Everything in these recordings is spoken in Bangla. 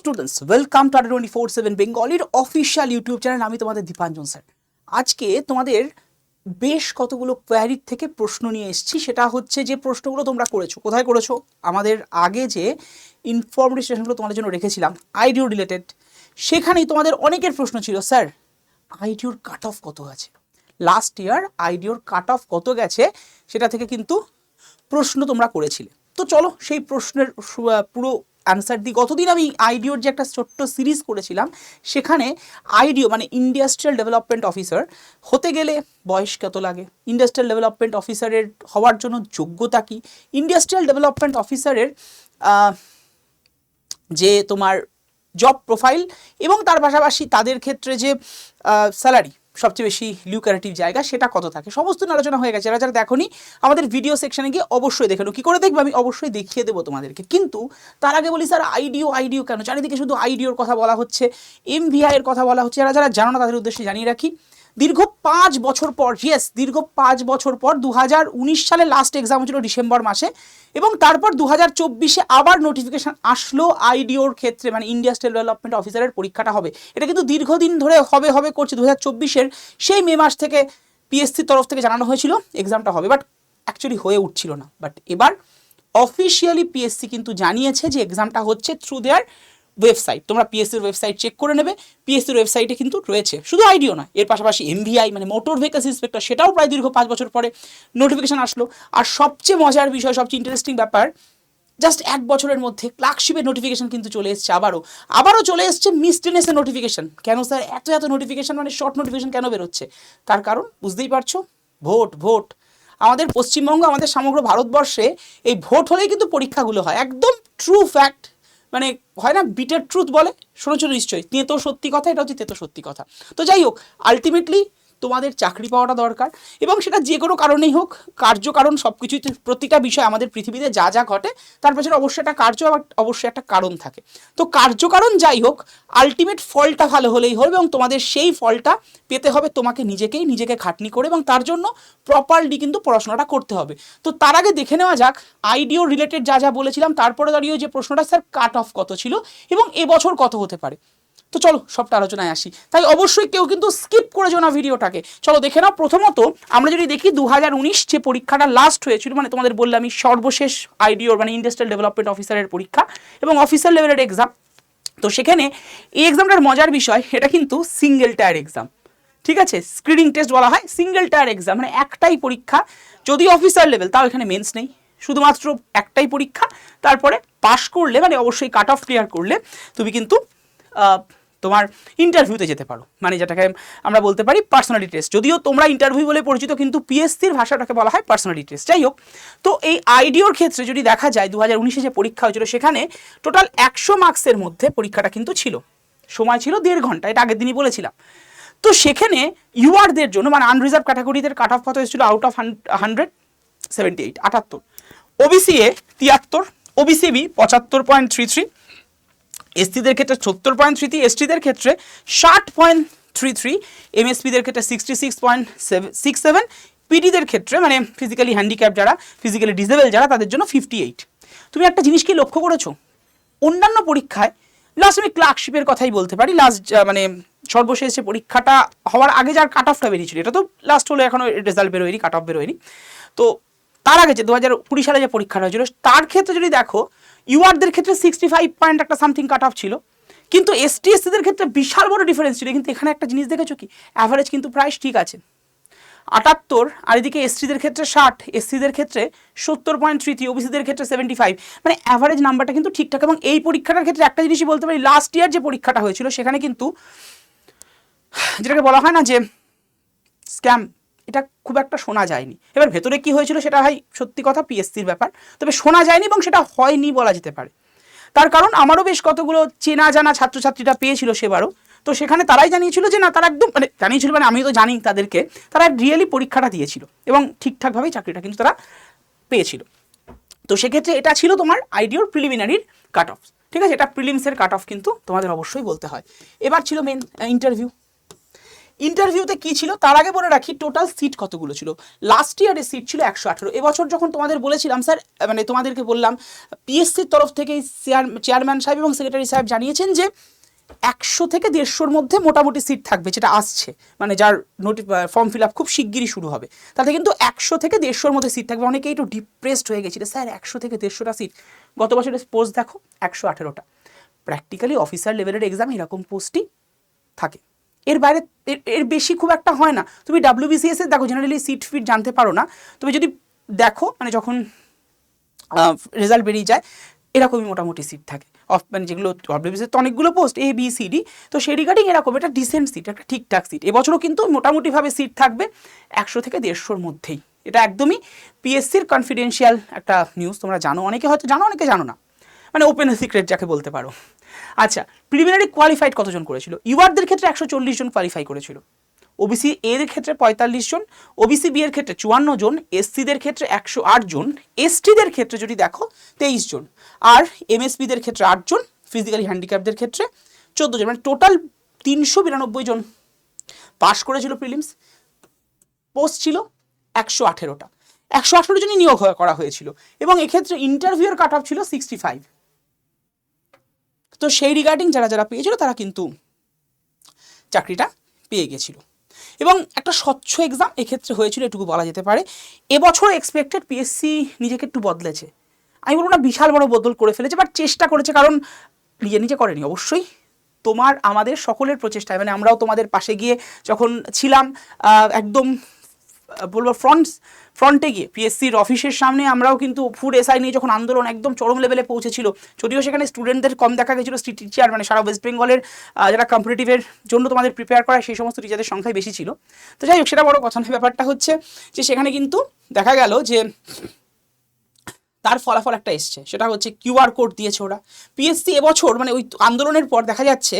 Students welcome to twenty four seven বেঙ্গলির official YouTube channel আমি তোমাদের দীপাঞ্জন স্যার। আজকে তোমাদের বেশ কতগুলো কোয়ারির থেকে প্রশ্ন নিয়ে এসেছি, সেটা হচ্ছে যে প্রশ্নগুলো তোমরা করেছ, কোথায় করেছ? আমাদের আগে যে ইনফরমেটিভ স্টেশনগুলো তোমাদের জন্য রেখেছিলাম আইডিও রিলেটেড সেখানেই তোমাদের অনেকের প্রশ্ন ছিল, স্যার আইডিওর কাট অফ কত আছে? লাস্ট ইয়ার আইডিওর কাট অফ কত গেছে? সেটা থেকে কিন্তু প্রশ্ন তোমরা করেছিলে। তো চলো, সেই প্রশ্নের পুরো অ্যান্সার দিই গতদিন আমি আইডিওর যে একটা ছোট্ট সিরিজ করেছিলাম, সেখানে আইডিও মানে ইন্ডাস্ট্রিয়াল ডেভেলপমেন্ট অফিসার হতে গেলে বয়স কত লাগে? ইন্ডাস্ট্রিয়াল ডেভেলপমেন্ট অফিসারের হওয়ার জন্য যোগ্যতা কি? ইন্ডাস্ট্রিয়াল ডেভেলপমেন্ট অফিসারের যে তোমার জব প্রোফাইল এবং তার পাশাপাশি তাদের ক্ষেত্রে যে স্যালারি সবচেয়ে বেশি লিউকারেটিভ জায়গা সেটা কত থাকে? সমস্ত আলোচনা হয়ে গেছে। যারা যারা দেখোনি, আমাদের ভিডিও সেকশনে গিয়ে অবশ্যই দেখে কী করে দেখবে? আমি অবশ্যই দেখিয়ে দেবো তোমাদেরকে। কিন্তু তার আগে বলি, স্যার আইডিও আইডিও কেন? চারিদিকে শুধু আইডিওর কথা বলা হচ্ছে এমভিআইয়ের এর কথা বলা হচ্ছে। যারা যারা জানো না, তাদের উদ্দেশ্যে জানিয়ে রাখি দীর্ঘ পাঁচ বছর পর ইয়েস দীর্ঘ পাঁচ বছর পর দু সালে লাস্ট এক্সাম হয়েছিল ডিসেম্বর মাসে এবং তারপর দু হাজার চব্বিশে আবার নোটিফিকেশন আসলো আইডিওর ক্ষেত্রে মানে ইন্ডাস্ট্রিয়াল ডেভেলপমেন্ট অফিসারের পরীক্ষাটা হবে। এটা কিন্তু দীর্ঘদিন ধরে হবে হবে করছে দু হাজার চব্বিশের। সেই মে মাস থেকে পিএসসির তরফ থেকে জানানো হয়েছিল এক্সামটা হবে বাট অ্যাকচুয়ালি হয়ে উঠছিল না। বাট এবার অফিসিয়ালি পিএসসি কিন্তু জানিয়েছে যে এক্সামটা হচ্ছে থ্রু দেয়ার ওয়েবসাইট তোমরা পিএসসির ওয়েবসাইট চেক করে নেবে পিএসসির ওয়েবসাইটে কিন্তু রয়েছে। শুধু আইডিও না, এর পাশাপাশি এমভিআই মানে মোটর ভেহিকলস ইন্সপেক্টর সেটাও প্রায় দীর্ঘ পাঁচ বছর পরে নোটিফিকেশান আসলো। আর সবচেয়ে মজার বিষয়, সবচেয়ে ইন্টারেস্টিং ব্যাপার জাস্ট এক বছরের মধ্যে ক্লার্কশিপের নোটিফিকেশন কিন্তু চলে এসছে আবারও। আবারও চলে এসছে মিসটেনেসের নোটিফিকেশন কেন স্যার এত এত নোটিফিকেশন মানে শর্ট নোটিফিকেশন কেন বেরোচ্ছে? তার কারণ বুঝতেই পারছ? Vote vote. আমাদের পশ্চিমবঙ্গ, আমাদের সমগ্র ভারতবর্ষে এই ভোট হলেই কিন্তু পরীক্ষাগুলো হয়। একদম ট্রু ফ্যাক্ট মানে হয় না বিটার ট্রুথ বলে? শুনেছো নিশ্চয়ই। তেঁতো সত্যি কথা, এটা হচ্ছে তেঁতো সত্যি কথা। তো যাই হোক আলটিমেটলি তোমাদের চাকরি পাওয়াটা দরকার এবং সেটা যে কোনো কারণেই হোক কার্যকারণ সব কিছুই প্রতিটা বিষয় আমাদের পৃথিবীতে যা যা ঘটে, তার পেছনে অবশ্যই একটা কার্য অবশ্যই একটা কারণ থাকে। তো কার্যকারণ যাই হোক আলটিমেট ফলটা ভালো হলেই হবে এবং তোমাদের সেই ফলটা পেতে হবে তোমাকে নিজেকেই, নিজেকে খাটনি করে এবং তার জন্য প্রপারলি কিন্তু পড়াশোনাটা করতে হবে। তো তার আগে দেখে নেওয়া যাক আইডিও রিলেটেড যা যা বলেছিলাম, তারপরে দাঁড়িয়ে যে প্রশ্নটা, স্যার কাট অফ কত ছিল এবং এবছর কত হতে পারে? তো চলো সবটা আলোচনায় আসি। তাই অবশ্যই কেউ কিন্তু স্কিপ করে যাও না ভিডিওটাকে। চলো দেখে নাও। প্রথমত আমরা যদি দেখি দু হাজার উনিশ যে পরীক্ষাটা লাস্ট হয়েছিল মানে তোমাদের বললাম আমি সর্বশেষ আইডিওর মানে ইন্ডাস্ট্রিয়াল ডেভেলপমেন্ট অফিসারের পরীক্ষা এবং অফিসার লেভেলের এক্সাম তো সেখানে এই এক্সামটার মজার বিষয়, এটা কিন্তু সিঙ্গেল টায়ার এক্সাম ঠিক আছে? স্ক্রিনিং টেস্ট বলা হয় সিঙ্গেল টায়ার এক্সাম মানে একটাই পরীক্ষা। যদি অফিসার লেভেল তাও এখানে মেন্স নেই। শুধুমাত্র একটাই পরীক্ষা। তারপরে পাশ করলে মানে অবশ্যই কাট অফ ক্লিয়ার করলে, তুমি কিন্তু তোমার ইন্টারভিউতে যেতে পারো। মানে যেটাকে আমরা বলতে পারি পার্সোনালিটি টেস্ট যদিও তোমরা ইন্টারভিউ বলে পরিচিত, কিন্তু পিএসসির ভাষাটাকে বলা হয় পার্সোনালিটি টেস্ট যাই হোক, তো এই আইডিওর ক্ষেত্রে যদি দেখা যায় দু হাজার উনিশে যে পরীক্ষা হয়েছিল, সেখানে টোটাল একশো মার্কসের মধ্যে পরীক্ষাটা কিন্তু ছিল। সময় ছিল দেড় ঘণ্টা, এটা আগের দিনই বলেছিলাম। তো সেখানে ইউআরদের জন্য মানে আনরিজার্ভ ক্যাটাগরিদের কাট অফ কত এসেছিল? Out of hundred seventy eight আটাত্তর। ওবিসি এ তিয়াত্তর ওবিসি বি পঁচাত্তর পয়েন্ট থ্রি থ্রি এসটিদের ক্ষেত্রে সত্তর পয়েন্ট থ্রি থ্রি এসটিদের ক্ষেত্রে ষাট পয়েন্ট থ্রি থ্রি এমএসপিদের ক্ষেত্রে sixty six point six seven পিডিদের ক্ষেত্রে মানে ফিজিক্যালি হ্যান্ডিক্যাপ যারা ফিজিক্যালি ডিসেবল যারা, তাদের জন্য ফিফটি এইট তুমি একটা জিনিস কি লক্ষ্য করেছ? অন্যান্য পরীক্ষায় লাস্ট আমি ক্লার্কশিপের কথাই বলতে পারি লাস্ট মানে সর্বশেষ পরীক্ষাটা হওয়ার আগে যার কাট অফটা বেরিয়েছিল, এটা তো লাস্ট হলো এখনও রেজাল্ট বেরোয়নি কাট অফ বেরোয়নি। তো তার আগে যে দু হাজার কুড়ি সালে যে পরীক্ষাটা হয়েছিল, তার ক্ষেত্রে যদি দেখো ইউআরদের ক্ষেত্রে সিক্সটি ফাইভ পয়েন্ট একটা সামথিং কাট অফ ছিল। কিন্তু এসটি এসসিদের ক্ষেত্রে বিশাল বড় ডিফারেন্স ছিল। কিন্তু এখানে একটা জিনিস দেখেছ কি? অ্যাভারেজ কিন্তু প্রাইস ঠিক আছে। আটাত্তর, আর এদিকে এসটিদের ক্ষেত্রে ষাট এসসিদের ক্ষেত্রে সত্তর পয়েন্ট থ্রি থ্রি ওবিসিদের ক্ষেত্রে সেভেন্টি ফাইভ মানে অ্যাভারেজ নাম্বারটা কিন্তু ঠিকঠাক। এবং এই পরীক্ষাটার ক্ষেত্রে একটা জিনিসই বলতে পারি লাস্ট ইয়ার যে পরীক্ষাটা হয়েছিল, সেখানে কিন্তু যেটাকে বলা হয় না যে স্ক্যাম এটা খুব একটা শোনা যায়নি। এবার ভেতরে কি হয়েছিল সেটা ভাই সত্যি কথা পিএসসির ব্যাপার। তবে শোনা যায়নি এবং সেটা হয়নি বলা যেতে পারে। তার কারণ আমারও বেশ কতগুলো চেনা জানা ছাত্রছাত্রীরা পেয়েছিল সেবারও। তো সেখানে তারাই জানিয়েছিল যে না, তারা একদম মানে জানিয়েছিল মানে আমি তো জানি তাদেরকে, তারা রিয়েলি পরীক্ষাটা দিয়েছিল এবং ঠিকঠাকভাবেই চাকরিটা কিন্তু তারা পেয়েছিল। তো সেক্ষেত্রে এটা ছিল তোমার আইডিওর প্রিলিমিনারির কাট অফ ঠিক আছে? এটা প্রিলিমসের কাট অফ কিন্তু তোমাদের অবশ্যই বলতে হয়। এবার ছিল মেন ইন্টারভিউ ইন্টারভিউতে কি ছিল? তার আগে বলে রাখি টোটাল সিট কতগুলো ছিল? লাস্ট ইয়ারে সিট ছিল একশো আঠেরো। এবছর যখন তোমাদের বলেছিলাম স্যার মানে তোমাদেরকে বললাম পিএসসির তরফ থেকে চেয়ারম্যান সাহেব এবং সেক্রেটারি সাহেব জানিয়েছেন যে একশো থেকে দেড়শোর মধ্যে মোটামুটি সিট থাকবে, যেটা আসছে। মানে যার নোটি ফর্ম ফিল আপ খুব শিগগিরই শুরু হবে। তাতে কিন্তু একশো থেকে দেড়শোর মধ্যে সিট থাকবে। অনেকেই একটু ডিপ্রেসড হয়ে গেছিল স্যার, একশো থেকে দেড়শোটা সিট গত বছরের পোস্ট দেখো, একশো আঠেরোটা। প্র্যাকটিক্যালি অফিসার লেভেলের এক্সাম এরকম পোস্টই থাকে। এর বাইরে এর- বেশি খুব একটা হয় না। তুমি ডাব্লিউবিসিএস দেখো জেনারেলি সিট ফিট জানতে পারো না। তুমি যদি দেখো মানে যখন রেজাল্ট বেরিয়ে যায়, এরকমই মোটামুটি সিট থাকে। অফ মানে যেগুলো ডাব্লিউবিসিএস তো অনেকগুলো post A B C D তো সেই রিগার্ডিং এরকম এটা ডিসেন্ট সিট একটা ঠিকঠাক সিট এবছরও কিন্তু মোটামুটিভাবে সিট থাকবে একশো থেকে দেড়শোর মধ্যেই। এটা একদমই পিএসসির কনফিডেন্সিয়াল একটা নিউজ তোমরা জানো অনেকে হয়তো, জানো অনেকে জানো না। মানে ওপেন সিক্রেট যাকে বলতে পারো। আচ্ছা প্রিলিমিনারি কোয়ালিফাইড কতজন করেছিল? ইউআরদের ক্ষেত্রে একশো চল্লিশ জন কোয়ালিফাই করেছিল। ওবিসি এর ক্ষেত্রে পঁয়তাল্লিশ জন ওবিসি বি এর ক্ষেত্রে চুয়ান্ন জন এসসিদের ক্ষেত্রে একশো আট জন এসটিদের ক্ষেত্রে যদি দেখো, তেইশ জন। আর এমএসপিদের ক্ষেত্রে আট জন ফিজিক্যালি হ্যান্ডিক্যাপদের ক্ষেত্রে চোদ্দ জন। মানে টোটাল তিনশো বিরানব্বই জন। পাশ করেছিল প্রিলিমস পোস্ট ছিল একশো আঠেরোটা। একশো আঠেরো জনই নিয়োগ করা হয়েছিল। এবং এক্ষেত্রে ইন্টারভিউর কাট অফ ছিল সিক্সটি ফাইভ তো সেই রিগার্ডিং যারা যারা পেয়েছিল, তারা কিন্তু চাকরিটা পেয়ে গেছিল। এবং একটা স্বচ্ছ এক্সাম এক্ষেত্রে হয়েছিল, এটুকু বলা যেতে পারে। এবছর এক্সপেক্টেড পিএসসি নিজেকে একটু বদলেছে। আমি বলব না বিশাল বড় বদল করে ফেলেছে বাট চেষ্টা করেছে, কারণ নিজে নিজে করেনি অবশ্যই। তোমার, আমাদের সকলের প্রচেষ্টায় মানে আমরাও তোমাদের পাশে গিয়ে যখন ছিলাম একদম বলব ফ্রন্ট ফ্রন্টে গিয়ে পিএসসির অফিসের সামনে আমরাও কিন্তু ফুড এসআই নিয়ে যখন আন্দোলন একদম চরম লেভেলে পৌঁছেছিল, যদিও সেখানে স্টুডেন্টদের কম দেখা গেছিল টিচার মানে সারা ওয়েস্ট বেঙ্গলের যারা কম্পিটিটিভের জন্য তোমাদের প্রিপেয়ার করা, সেই সমস্ত টিচারদের সংখ্যাই বেশি ছিল। তো যাই হোক, সেটা বড় কথা নয়, ব্যাপারটা হচ্ছে যে সেখানে কিন্তু দেখা গেল যে তার ফলাফল একটা এসছে, সেটা হচ্ছে কিউআর কোড দিয়েছে ওরা। পিএসসি এবছর মানে ওই আন্দোলনের পর দেখা যাচ্ছে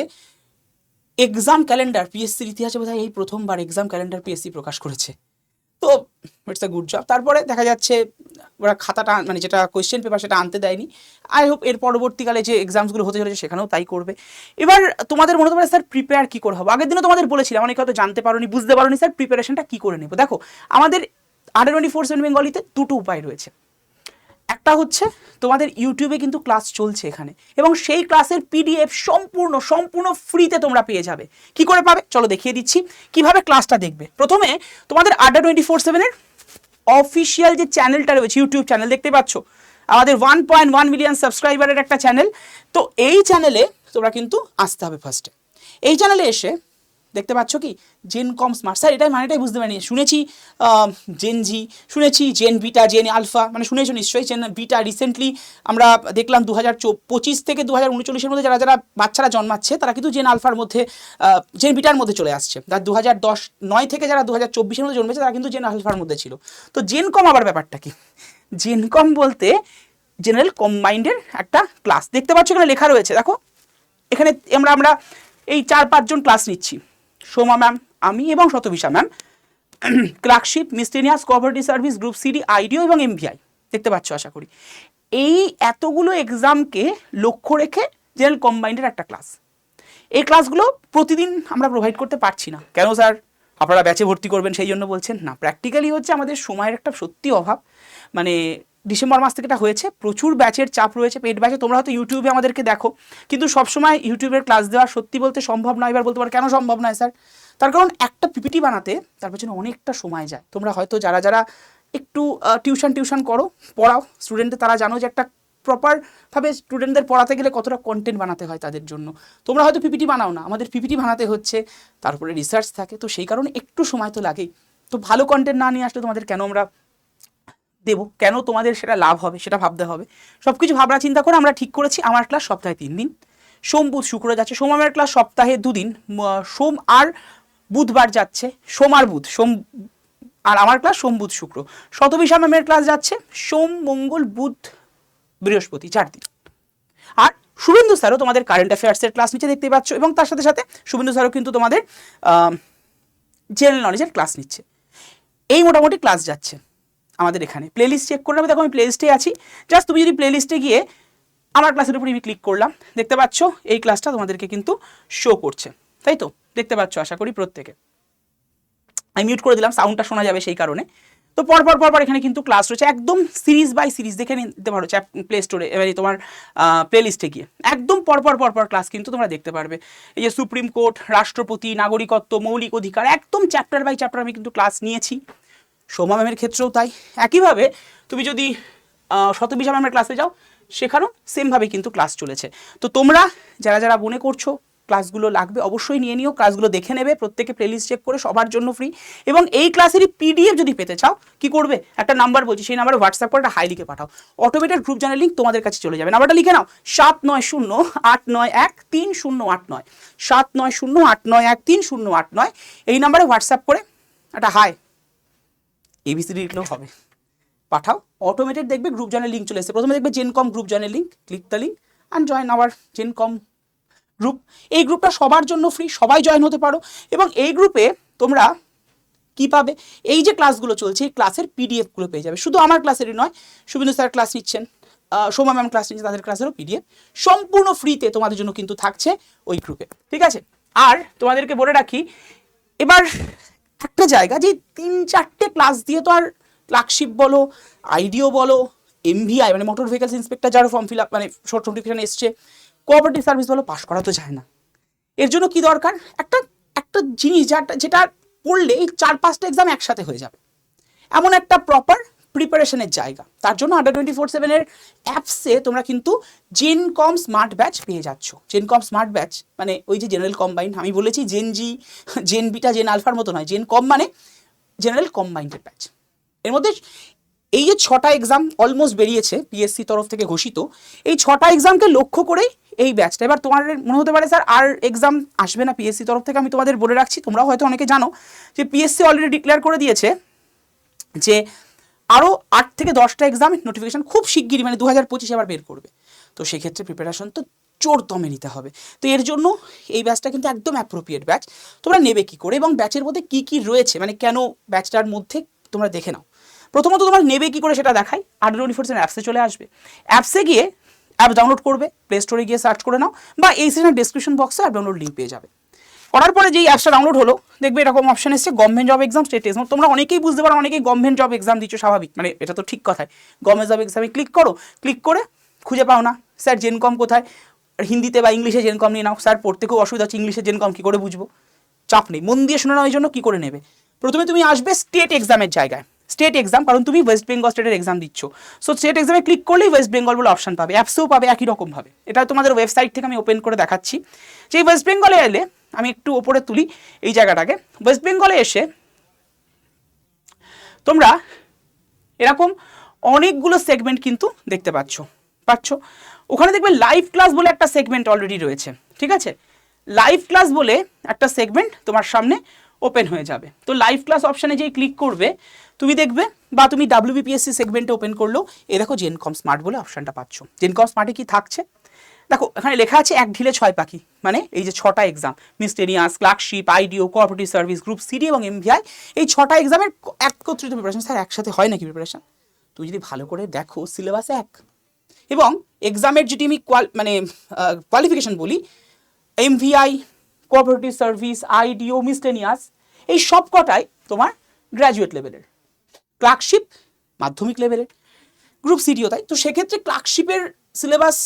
এক্সাম ক্যালেন্ডার পিএসসির ইতিহাসে বোধহয় এই প্রথমবার এক্সাম ক্যালেন্ডার পিএসসি প্রকাশ করেছে। তো ইটস আ গুড জব তারপরে দেখা যাচ্ছে ওরা খাতাটা মানে যেটা কোয়েশ্চেন পেপার সেটা আনতে দেয়নি। আই হোপ এর পরবর্তীকালে যে এক্সামসগুলো হতে চলেছে সেখানেও তাই করবে। এবার তোমাদের মনে তোমার স্যার প্রিপেয়ার কী করে হবে? আগের দিনও তোমাদের বলেছিলাম, অনেকে হয়তো জানতে পারোনি, বুঝতে পারোনি, স্যার প্রিপারেশনটা কী করে নেব? দেখো, আমাদের আন্ডার টোয়েন্টি ফোর সেভেন বেঙ্গলিতে দুটো উপায় রয়েছে। একটা হচ্ছে তোমাদের ইউটিউবে কিন্তু ক্লাস চলছে এখানে। এবং সেই ক্লাসের পিডিএফ সম্পূর্ণ সম্পূর্ণ ফ্রিতে তোমরা পেয়ে যাবে। কি করে পাবে? চলো দেখিয়ে দিচ্ছি। কীভাবে ক্লাসটা দেখবে? প্রথমে তোমাদের আড্ডা টোয়েন্টি ফোর সেভেনের অফিসিয়াল যে চ্যানেলটা রয়েছে ইউটিউব চ্যানেল দেখতে পাচ্ছ? আমাদের ওয়ান পয়েন্ট ওয়ান মিলিয়ন সাবস্ক্রাইবারের একটা চ্যানেল তো এই চ্যানেলে তোমরা কিন্তু আসতে হবে ফার্স্টে এই চ্যানেলে এসে দেখতে পাচ্ছ কি? জেন কম স্মার্ট স্যার এটাই মানেটাই বুঝতে পারিনি। শুনেছি জেন জি শুনেছি জেন বিটা জেন আলফা মানে শুনেছো নিশ্চয়ই জেন বিটা রিসেন্টলি আমরা দেখলাম দু হাজার পঁচিশ থেকে দু হাজার উনচল্লিশের মধ্যে যারা যারা বাচ্চারা জন্মাচ্ছে, তারা কিন্তু জেন আলফার মধ্যে জেন বিটার মধ্যে চলে আসছে। দু হাজার দশ নয় থেকে যারা দু হাজার চব্বিশের মধ্যে জন্মেছে, তারা কিন্তু জেন আলফার মধ্যে ছিল। তো জেন কম আবার ব্যাপারটা কি? জেন কম বলতে জেনারেল কম্বাইন্ডের একটা ক্লাস দেখতে পাচ্ছ এখানে লেখা রয়েছে। দেখো, এখানে আমরা আমরা এই চার পাঁচজন ক্লাস নিচ্ছি। সোমা ম্যাম, আমি এবং Shatabisha ma'am, clerkship, miscellaneous cooperative service, group C D IDO এবং এমভিআই। দেখতে পাচ্ছ, আশা করি। এই এতগুলো এক্সামকে লক্ষ্য রেখে জেনারেল কম্বাইন্ডের একটা ক্লাস। এই ক্লাসগুলো প্রতিদিন আমরা প্রোভাইড করতে পারছি না। কেন স্যার? আপনারা ব্যাচে ভর্তি করবেন, সেই জন্য বলছেন। না প্র্যাকটিক্যালি হচ্ছে আমাদের সময়ের একটা সত্যি অভাব। মানে ডিসেম্বর মাস থেকে এটা হয়েছে। প্রচুর ব্যাচের চাপ রয়েছে। পেড ব্যাচে তোমরা হয়তো ইউটিউবে আমাদেরকে দেখো। কিন্তু সবসময় ইউটিউবের ক্লাস দেওয়া সত্যি বলতে সম্ভব নয়, এবার বলতে পারো কেন সম্ভব নয় স্যার তার কারণ একটা পিপিটি বানাতে তার পেছনে অনেকটা সময় যায়। তোমরা হয়তো যারা যারা একটু টিউশন টিউশন করো, পড়াও। স্টুডেন্টদের তারা জানো যে একটা প্রপারভাবে স্টুডেন্টদের পড়াতে গেলে কতটা কন্টেন্ট বানাতে হয় তাদের জন্য। তোমরা হয়তো পিপিটি বানাও না। আমাদের পিপিটি বানাতে হচ্ছে তারপরে রিসার্চ থাকে। তো সেই কারণে একটু সময় তো লাগেই। তো ভালো কন্টেন্ট না নিয়ে আসলে তোমাদের কেন আমরা দেবো। কেন তোমাদের সেটা লাভ হবে, সেটা ভাবতে হবে। সব কিছু ভাবনা চিন্তা করে আমরা ঠিক করেছি, আমার ক্লাস সপ্তাহে তিন দিন। সোম, বুধ, শুক্র যাচ্ছে। সোম সোমামের ক্লাস সপ্তাহে দুদিন। সোম আর বুধবার যাচ্ছে। সোম আর বুধ, সোম আর আমার ক্লাস সোম, বুধ, শুক্র। শতবিশা ম্যামের ক্লাস যাচ্ছে। সোম, মঙ্গল, বুধ, বৃহস্পতি, চার দিন। আর শুভেন্দু স্যারও তোমাদের কারেন্ট অ্যাফেয়ার্সের ক্লাস নিচে দেখতে পাচ্ছ এবং তার সাথে সাথে শুভেন্দু স্যারও কিন্তু তোমাদের জেনারেল নলেজের ক্লাস নিচ্ছে। এই মোটামুটি ক্লাস যাচ্ছে। আমাদের এখানে। প্লেলিস্ট চেক করে নেবে দেখো আমি প্লেলিস্টে আছি। জাস্ট তুমি যদি প্লেলিস্টে গিয়ে আমার ক্লাসের উপর আমি ক্লিক করলাম, দেখতে পাচ্ছ এই ক্লাসটা তোমাদেরকে কিন্তু শো করছে। তাই তো? দেখতে পাচ্ছ, আশা করি প্রত্যেকে। আমি মিউট করে দিলাম সাউন্ডটা শোনা যাবে সেই কারণে। তো পরপর পরপর এখানে কিন্তু ক্লাস রয়েছে, একদম সিরিজ বাই সিরিজ দেখে নিতে পারো চ্যাপ প্লে স্টোরে এবারে তোমার প্লে লিস্টে গিয়ে। একদম পরপর পরপর ক্লাস কিন্তু তোমরা দেখতে পারবে। এই যে সুপ্রিম কোর্ট রাষ্ট্রপতি, নাগরিকত্ব, মৌলিক অধিকার, একদম চ্যাপ্টার বাই চ্যাপ্টার আমি কিন্তু ক্লাস নিয়েছি। সোমা ম্যামের ক্ষেত্রেও তাই। একইভাবে তুমি যদি শতবিশা ম্যামের ক্লাসে যাও, সেখানেও সেমভাবে কিন্তু ক্লাস চলেছে। তো তোমরা যারা যারা মনে করছ ক্লাসগুলো লাগবে, অবশ্যই নিয়ে নিও। ক্লাসগুলো দেখে নেবে, প্রত্যেকে প্লেলিস্ট চেক করে, সবার জন্য ফ্রি এবং এই ক্লাসেরই পিডিএফ যদি পেতে চাও, কি করবে? একটা নাম্বার বলছি, সেই নাম্বারে হোয়াটসঅ্যাপ করে একটা হাই লিখে পাঠাও। অটোমেটেড গ্রুপ চ্যানেল লিঙ্ক তোমাদের কাছে চলে যাবে। নাম্বারটা লিখে নাও, সাত নয় শূন্য আট নয় এক, তিন শূন্য আট নয় সাত নয় শূন্য আট নয় এক, তিন শূন্য আট নয়। এই নাম্বারে হোয়াটসঅ্যাপ করে একটা hi A B C D লিখলেও হবে। পাঠাও। অটোমেটেড দেখবে গ্রুপ জয়েনের লিঙ্ক চলে এসেছে। প্রথমে দেখবে জেনকম group জয়েনের link click the link and join our Gencom group এই গ্রুপটা সবার জন্য ফ্রি সবাই জয়েন হতে পারো। এবং এই গ্রুপে তোমরা কি পাবে? এই যে ক্লাসগুলো চলছে, এই ক্লাসের পিডিএফগুলো পেয়ে যাবে। শুধু আমার ক্লাসেরই নয়, শুভেন্দু স্যার ক্লাস নিচ্ছেন সোমা ম্যাম ক্লাস নিচ্ছে, তাদের ক্লাসেরও পিডিএফ সম্পূর্ণ ফ্রিতে তোমাদের জন্য কিন্তু থাকছে ওই গ্রুপে ঠিক আছে? আর তোমাদেরকে বলে রাখি, এবার একটা জায়গা যে তিন চারটে ক্লাস দিয়ে তো আর ক্লার্কশিপ বলো আইডিও বলো এমভিআই মানে মোটর ভেহিকলস ইন্সপেক্টর যারা ফর্ম ফিল আপ মানে শর্ট নোটিফিকেশন এসছে কোঅপারেটিভ সার্ভিস বলো পাশ করা তো যায় না। এর জন্য কি দরকার? একটা একটা জিনিস যেটা যেটা পড়লে এই চার পাঁচটা এক্সাম একসাথে হয়ে যাবে। এমন একটা প্রপার প্রিপারেশনের জায়গা। তার জন্য আন্ডার টোয়েন্টি ফোর সেভেনের অ্যাপসে তোমরা কিন্তু জেন কম স্মার্ট ব্যাচ পেয়ে যাচ্ছ। জেন কম স্মার্ট ব্যাচ মানে ওই যে জেনারেল কম্বাইন আমি বলেছি Gen Z Gen beta Gen আলফার মতো নয় জেন কম মানে জেনারেল কম্বাইন্ডের ব্যাচ এর মধ্যে এই যে ছটা এক্সাম অলমোস্ট বেরিয়েছে পিএসসি তরফ থেকে ঘোষিত, এই ছটা এক্সামকে লক্ষ্য করেই এই ব্যাচটা এবার তোমার মনে হতে পারে, স্যার, আর এক্সাম আসবে না পিএসসি তরফ থেকে, আমি তোমাদের বলে রাখছি, তোমরাও হয়তো অনেকে জানো যে পিএসসি অলরেডি ডিক্লেয়ার করে দিয়েছে যে আরও আট থেকে দশটা এক্সাম নোটিফিকেশান খুব শিগগিরই মানে দু হাজার পঁচিশে আবার বের করবে। তো সেক্ষেত্রে প্রিপারেশন তো জোর দমে নিতে হবে। তো এর জন্য এই ব্যাচটা কিন্তু একদম অ্যাপ্রোপ্রিয়েট ব্যাচ তোমরা নেবে কি করে এবং ব্যাচের মধ্যে কি কি রয়েছে? মানে কেন ব্যাচটার মধ্যে তোমরা দেখে নাও। প্রথমত তোমার নেবে কি করে সেটা দেখাই। আডার ইউনিফোর্সের অ্যাপসে চলে আসবে। অ্যাপসে গিয়ে অ্যাপ ডাউনলোড করবে প্লে স্টোরে গিয়ে সার্চ করে নাও বা এই সেশনের ডিসক্রিপশন বক্সে অ্যাপ ডাউনলোড লিঙ্ক পেয়ে যাবে। করার পরে যেই অ্যাপসটা ডাউনলোড হলো, দেখবে এরকম অপশন এসছে government job exam state exam তোমরা অনেকেই বুঝতে পারো, অনেকেই গভর্নমেন্ট জব এক্সাম দিচ্ছ, স্বাভাবিক। মানে এটা তো ঠিক কথাই। গভর্নমেন্ট জব এক্সামে ক্লিক করো ক্লিক করে খুঁজে পাও না। স্যার জেনকম কোথায়? হিন্দিতে বা ইংলিশে জেনকম নিয়ে নাও। স্যার, পড়তে খুব অসুবিধা হচ্ছে, ইংলিশে জেনকম কী করে বুঝব? চাপ নেই। মন দিয়ে শুনে নাও এই জন্য কী করে নেবে? প্রথমে তুমি আসবে স্টেট এক্সামের জায়গায়। স্টেট এক্সাম কারণ তুমি ওয়েস্ট বেঙ্গল স্টেটের এক্সাম দিচ্ছ। সো স্টেট এক্সামে ক্লিক করলেই ওয়েস্ট বেঙ্গল বলে অপশন পাবে। অ্যাপসেও পাবে একই রকমভাবে এটা তোমাদের ওয়েবসাইট থেকে আমি ওপেন করে দেখাচ্ছি। যে ওয়েস্ট বেঙ্গলে এলে আমি একটু ওপরে তুলি এই জায়গাটাকে। ওয়েস্ট বেঙ্গলে এসে তোমরা এরকম অনেকগুলো সেগমেন্ট কিন্তু দেখতে পাচ্ছ। পাচ্ছ? ওখানে দেখবে লাইভ ক্লাস বলে একটা সেগমেন্ট অলরেডি রয়েছে, ঠিক আছে? লাইভ ক্লাস বলে একটা সেগমেন্ট তোমার সামনে ওপেন হয়ে যাবে। তো লাইভ ক্লাস অপশানে যেই ক্লিক করবে, তুমি দেখবে বা তুমি ডাব্লিউবিপিএসসি সেগমেন্টে ওপেন করলেও, এ দেখো জেনকম স্মার্ট বলে অপশানটা পাচ্ছ। জেনকম স্মার্টে কি থাকছে? দেখো, এখানে লেখা আছে এক ঢিলে ছয় পাখি মানে এই যে ছটা exam miscellaneous clerkship IDO cooperative service group C D এবং এমভিআই এই ছটা এক্সামের একত্রিত প্রিপারেশন স্যার একসাথে হয় নাকি প্রিপারেশন তুই যদি ভালো করে দেখো সিলেবাস এক। এবং এক্সামের যদি আমি কোয়াল মানে কোয়ালিফিকেশন বলি MVI cooperative service IDO miscellaneous এই সব কটাই তোমার গ্র্যাজুয়েট লেভেলের ক্লার্কশিপ মাধ্যমিক লেভেলের গ্রুপ সিডিও তাই? তো সেক্ষেত্রে ক্লার্কশিপের সিলেবাস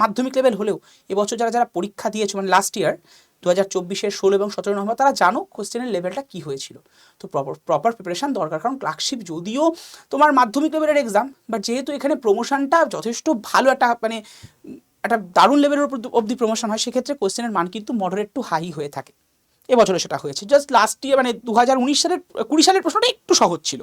মাধ্যমিক লেভেল হলেও এবছর যারা যারা পরীক্ষা দিয়েছে মানে লাস্ট ইয়ার দু হাজার চব্বিশের ষোলো এবং সতেরো নভেম্বর, তারা জানো কোশ্চেনের লেভেলটা কী হয়েছিল। তো প্রপার প্রপার প্রিপারেশন দরকার, কারণ ক্লার্কশিপ যদিও তোমার মাধ্যমিক লেভেলের এক্সাম বাট যেহেতু এখানে প্রমোশনটা যথেষ্ট ভালো একটা মানে একটা দারুণ লেভেলের উপর অবধি প্রমোশন হয়, সেক্ষেত্রে কোশ্চেনের মান কিন্তু মডারেট টু হাই হয়ে থাকে। এবছরে সেটা হয়েছে। জাস্ট লাস্ট ইয়ার মানে দু হাজার উনিশ সালের, কুড়ি সালের প্রশ্নটা একটু সহজ ছিল।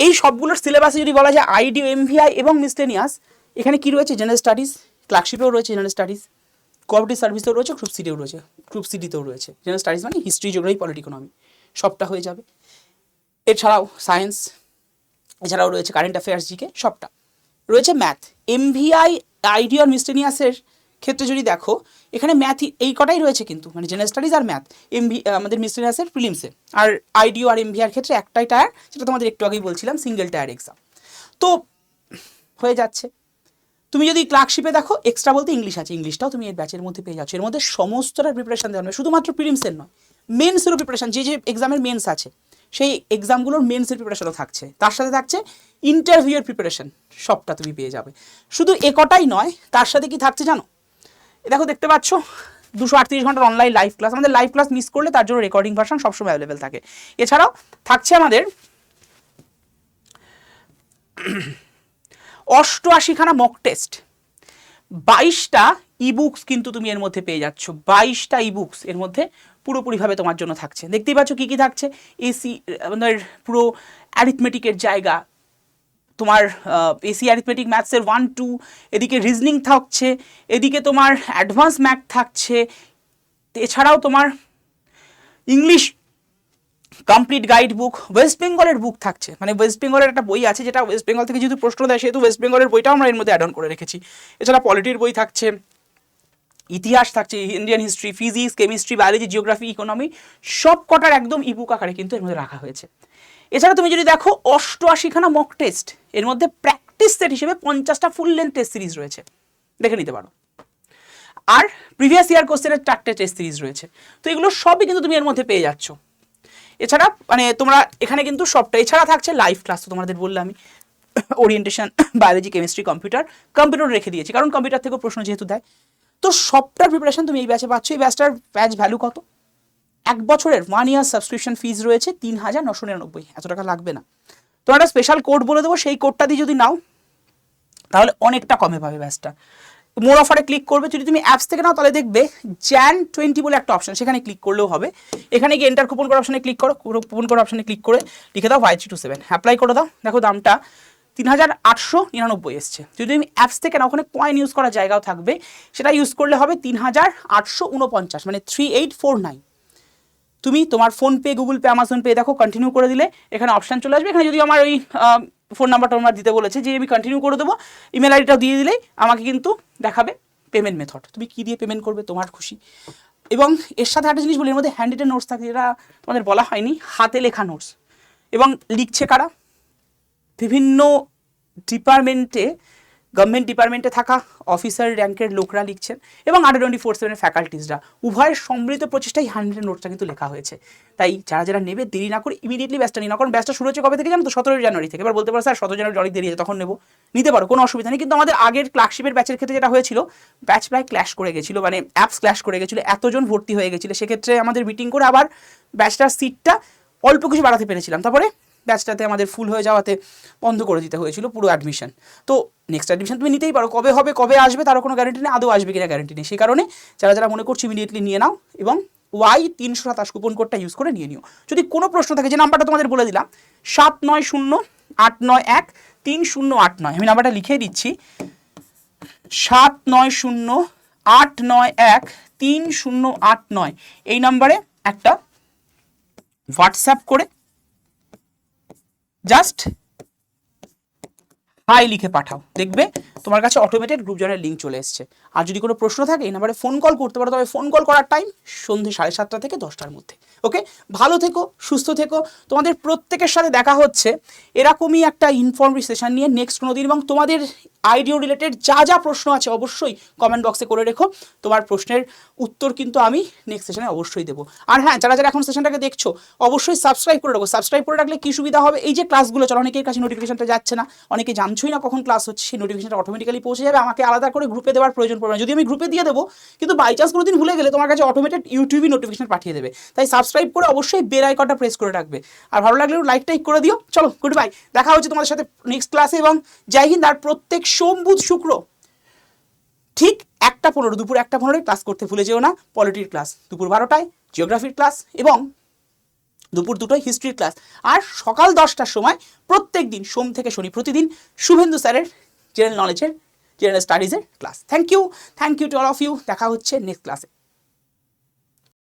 এই সবগুলোর সিলেবাসে যদি বলা যায় আইডি এমভিআই এবং মিসলেনিয়াস এখানে কি রয়েছে? জেনারেল স্টাডিজ ক্লার্কশিপেও রয়েছে জেনারেল স্টাডিজ কোঅপারেটিভ সার্ভিসেও রয়েছে গ্রুপ সিডিও রয়েছে গ্রুপ সিডিতেও রয়েছে। জেনারেল স্টাডিজ মানে হিস্ট্রি জিওগ্রাফি পলিটি ইকোনমি সবটা হয়ে যাবে। এছাড়াও সায়েন্স এছাড়াও রয়েছে কারেন্ট অ্যাফেয়ার্স জিকে সবটা। রয়েছে ম্যাথ এমভিআই আইডি আর মিসটেনিয়াসের ক্ষেত্রে যদি দেখো, এখানে ম্যাথ এই কটাই রয়েছে কিন্তু মানে জেনারেল স্টাডিজ আর ম্যাথ এমভি আমাদের মিসটেনিয়াসের প্রিলিমসে আর আইডিও আর এমভিআর ক্ষেত্রে একটাই টায়ার সেটা তোমাদের একটু আগেই বলছিলাম সিঙ্গেল টায়ার এক্সাম তো, হয়ে যাচ্ছে। তুমি যদি ক্লার্কশিপে দেখো এক্সট্রা বলতে ইংলিশ আছে ইংলিশটাও তুমি এর ব্যাচের মধ্যে পেয়ে যাচ্ছ। এর মধ্যে সমস্তটা প্রিপারেশান দেওয়া হবে। শুধুমাত্র প্রিলিমসের নয় মেন্সেরও প্রিপারেশান যে যে এক্সামের মেন্স আছে, সেই এক্সামগুলোর মেন্সের প্রিপারেশনও থাকছে। তার সাথে থাকছে ইন্টারভিউয়ের প্রিপারেশন সবটা তুমি পেয়ে যাবে। শুধু একটাই নয়, তার সাথে কি থাকছে জানো? দেখো, দেখতে পাচ্ছ? দুশো আটত্রিশ ঘণ্টার অনলাইন লাইভ ক্লাস আমাদের লাইভ ক্লাস মিস করলে তার জন্য রেকর্ডিং ভার্সন সবসময় অ্যাভেলেবেল থাকে। এছাড়াও থাকছে আমাদের অষ্টআশিখানা মক টেস্ট বাইশটা ইবুকস কিন্তু তুমি এর মধ্যে পেয়ে যাচ্ছ। বাইশটা ইবুকস এর মধ্যে পুরোপুরিভাবে তোমার জন্য থাকছে। দেখতেই পাচ্ছ কী কী থাকছে? এসি আমাদের পুরো অ্যারিথমেটিকের জায়গা তোমার এসি অ্যারিথমেটিক ম্যাথসের ওয়ান টু এদিকে রিজনিং থাকছে, এদিকে তোমার অ্যাডভান্স ম্যাথ থাকছে, এছাড়াও তোমার English complete guide book West বেঙ্গলের বুক থাকছে। মানে ওয়েস্ট বেঙ্গলের একটা বই আছে, যেটা ওয়েস্ট বেঙ্গল থেকে যেহেতু প্রশ্ন দেয়, সেহেতু ওয়েস্ট বেঙ্গলের বইটাও আমরা এর মধ্যে অ্যাড অন করে রেখেছি। এছাড়া পলিটির বই থাকছে, ইতিহাস থাকছে Indian history physics chemistry biology geography economy সব কটার একদম ইবুক আকারে কিন্তু এর মধ্যে রাখা হয়েছে। এছাড়া তুমি যদি দেখো অষ্টআশিখানা মক টেস্ট এর মধ্যে প্র্যাকটিস সেট হিসেবে পঞ্চাশটা ফুল লেন্থ টেস্ট সিরিজ রয়েছে। দেখে নিতে পারো। আর প্রিভিয়াস ইয়ার কোশ্চেনের চারটে টেস্ট সিরিজ রয়েছে। তো এগুলো সবই কিন্তু তুমি এর মধ্যে পেয়ে যাচ্ছ। এছাড়া মানে তোমরা এখানে কিন্তু সবটা এছাড়া থাকছে লাইভ ক্লাস তো তোমাদের বললাম আমি। Orientation biology chemistry computer computer রেখে দিয়েছি। কারণ কম্পিউটার থেকেও প্রশ্ন যেহেতু দেয়। তো সবটার প্রিপারেশন তুমি এই ব্যাচে পাচ্ছ। এই ব্যাচটার ব্যাচ ভ্যালু কত? এক বছরের ওয়ান ইয়ার সাবস্ক্রিপশন ফিজ রয়েছে তিন হাজার নশো নিরানব্বই। এত টাকা লাগবে না। তোমার একটা স্পেশাল কোড বলে দেবো, সেই কোডটা দিয়ে যদি নাও, তাহলে অনেকটা কমে পাবে ব্যাচটা মোর অফারে ক্লিক করবে, যদি তুমি অ্যাপস থেকে নাও, তাহলে দেখবে জ্যান টোয়েন্টি বলে একটা অপশন সেখানে ক্লিক করলেও হবে। এখানে গিয়ে এন্টার কুপন করার অপশনে ক্লিক করো কুপন করার অপশনে ক্লিক করে লিখে দাও ওয়াই টু সেভেন অ্যাপ্লাই করে দাও। দেখো দামটা তিন হাজার আটশো নিরানব্বই এসছে। যদি তুমি অ্যাপস থেকে না ওখানে কয়েন ইউজ করার জায়গাও থাকবে, সেটা ইউজ করলে হবে তিন হাজার আটশো উনপঞ্চাশ মানে থ্রি এইট ফোর নাইন তুমি তোমার PhonePe Google Pay Amazon Pay দেখো কন্টিনিউ করে দিলে এখানে অপশান চলে আসবে। এখানে যদি আমার ওই ফোন নাম্বারটা আমার দিতে বলেছে যে আমি কন্টিনিউ করে দেবো ইমেল আইডিটা দিয়ে দিলেই আমাকে কিন্তু দেখাবে পেমেন্ট মেথড তুমি কী দিয়ে পেমেন্ট করবে? তোমার খুশি। এবং এর সাথে একটা জিনিস বলি, এর মধ্যে হ্যান্ড রিটেন নোটস থাকে, যেটা তোমাদের বলা হয়নি, হাতে লেখা নোটস এবং লিখছে কারা? বিভিন্ন ডিপার্টমেন্টে গভর্নমেন্ট ডিপার্টমেন্টে থাকা অফিসার র্যাঙ্কের লোকরা লিখছেন এবং আন্ডার টোয়েন্টি ফোর সেভেনের ফ্যাকাল্টিসরা উভয়ের সম্মিলিত প্রচেষ্টাই হান্ড্রেড নোটসটা কিন্তু লেখা হয়েছে। তাই যারা যারা নেবে, দেরি না করে ইমিডিয়েটলি ব্যাচটা নিন। কারণ ব্যাচটা শুরু হচ্ছে কবে থেকে জানো তো? সতেরোই জানুয়ারি থেকে। এবার বলতে পারো, স্যার সতেরো জানুয়ারি অনেক দেরি আছে, তখন নেব। নিতে পারো, কোনো অসুবিধা নেই। কিন্তু আমাদের আগের ক্লার্কশিপের ব্যাচের ক্ষেত্রে যেটা হয়েছিল ব্যাচ প্রায় ক্ল্যাশ করে গেছিল মানে অ্যাপস ক্ল্যাশ করে গেছিল, এতজন ভর্তি হয়ে গেছিল। সেক্ষেত্রে আমাদের মিটিং করে আবার ব্যাচটার সিটটা অল্প কিছু বাড়াতে পেরেছিলাম। তারপরে ব্যাচটাতে আমাদের ফুল হয়ে যাওয়াতে বন্ধ করে দিতে হয়েছিল পুরো অ্যাডমিশন তো নেক্সট অ্যাডমিশন তুমি নিতেই পারো, কবে হবে, কবে আসবে তারও কোনো গ্যারেন্টি নেই, আদৌ আসবে কিনা গ্যারেন্টি নেই। সেই কারণে যারা যারা মনে করছ ইমিডিয়েটলি নিয়ে নাও এবং ওয়াই তিনশো সাতাশ কুপন কোডটা ইউজ করে নিয়ে নিও। যদি কোনো প্রশ্ন থাকে, যে নাম্বারটা তোমাদের বলে দিলাম, সাত নয় শূন্য আট নয় এক, তিন শূন্য আট নয়, আমি নাম্বারটা লিখে দিচ্ছি, সাত নয় শূন্য আট নয় এক, তিন শূন্য আট নয়, এই নাম্বারে একটা হোয়াটসঅ্যাপ করে জাস্ট হাই লিখে পাঠাও। দেখবে তোমার কাছে অটোমেটেড গ্রুপ জয়েনের লিঙ্ক চলে এসছে। আর যদি কোনো প্রশ্ন থাকে, এই নাম্বারে ফোন কল করতে পারো, তবে ফোন কল করার টাইম সন্ধ্যে সাড়ে সাতটা থেকে দশটার মধ্যে। ওকে? ভালো থেকো, সুস্থ থেকো। তোমাদের প্রত্যেকের সাথে দেখা হচ্ছে এরকমই একটা ইনফর্মেটিভ সেশন নিয়ে নেক্সট কোনো দিন এবং তোমাদের আইডিও রিলেটেড যা যা প্রশ্ন আছে অবশ্যই কমেন্ট বক্সে করে রেখো। তোমার প্রশ্নের উত্তর কিন্তু আমি নেক্সট সেশনে অবশ্যই দেবো। আর হ্যাঁ যারা যারা এখন সেশনটাকে দেখছ, অবশ্যই সাবস্ক্রাইব করে রাখো। সাবস্ক্রাইব করে রাখলে কী সুবিধা হবে? এই যে ক্লাসগুলো চলো, অনেকের কাছে নোটিফিকেশনটা যাচ্ছে না। অনেকে জানছোই না কখন ক্লাস হচ্ছে, সেই নোটিফিকেশনটা অটোমেটিক্যালি পৌঁছে যাবে। আমাকে আলাদা করে গ্রুপে দেওয়ার প্রয়োজন পড়বে না। যদি আমি গ্রুপে দিয়ে দেবো, কিন্তু বাই চান্স কোনো দিন ভুলে গেলে তোমার কাছে অটোমেটেড ইউটিউবই নোটিফিকেশন পাঠিয়ে দেবে। তাই সাবস্ক্রাইব করে অবশ্যই বেল আইকনটা প্রেস করে রাখবে। আর ভালো লাগলে লাইক টাইক করে দিও। চলো গুড বাই দেখা হচ্ছে তোমাদের সাথে নেক্সট ক্লাসে এবং জয় হিন্দ। আর প্রত্যেক সোম, বুধ, শুক্র ঠিক একটা পনেরো, দুপুর একটা পনেরোয় ক্লাস করতে ভুলে যেও না। পলিটির ক্লাস দুপুর বারোটায় জিওগ্রাফির ক্লাস এবং দুপুর দুটোয় হিস্ট্রির ক্লাস আর সকাল দশটার সময় প্রত্যেক দিন সোম থেকে শনি প্রতিদিন শুভেন্দু স্যারের জেনারেল নলেজের general স্টাডিজের class thank you thank you to all of you দেখা হচ্ছে নেক্সট ক্লাসে